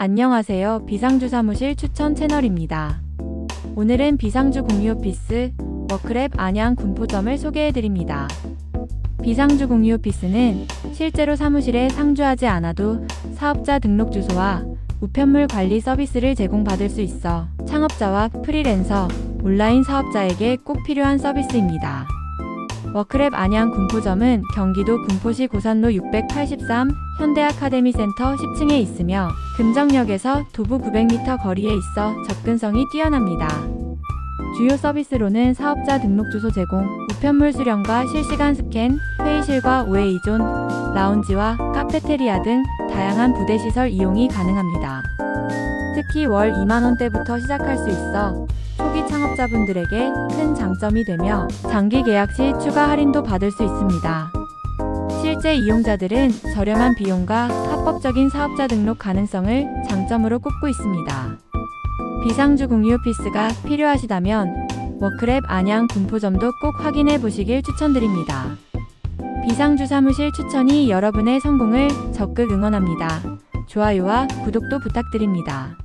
안녕하세요. 비상주 사무실 추천 채널입니다. 오늘은 비상주 공유 오피스 워크랩 안양 군포점을 소개해 드립니다. 비상주 공유 오피스는 실제로 사무실에 상주하지 않아도 사업자 등록 주소와 우편물 관리 서비스를 제공받을 수 있어 창업자와 프리랜서, 온라인 사업자에게 꼭 필요한 서비스입니다. 워크랩 안양 군포점은 경기도 군포시 고산로 683 현대아카데미센터 10층에 있으며 금정역에서 도보 900m 거리에 있어 접근성이 뛰어납니다. 주요 서비스로는 사업자 등록 주소 제공, 우편물 수령과 실시간 스캔, 회의실과 오해 이존, 라운지와 카페테리아 등 다양한 부대 시설 이용이 가능합니다. 특히 월 2만 원대부터 시작할 수 있어 초기 창업자분들에게 큰 장점이 되며 장기 계약 시 추가 할인도 받을 수 있습니다. 실제 이용자들은 저렴한 비용과 합법적인 사업자 등록 가능성을 장점으로 꼽고 있습니다. 비상주 공유 오피스가 필요하시다면 워크랩 안양 군포점도 꼭 확인해 보시길 추천드립니다. 비상주 사무실 추천이 여러분의 성공을 적극 응원합니다. 좋아요와 구독도 부탁드립니다.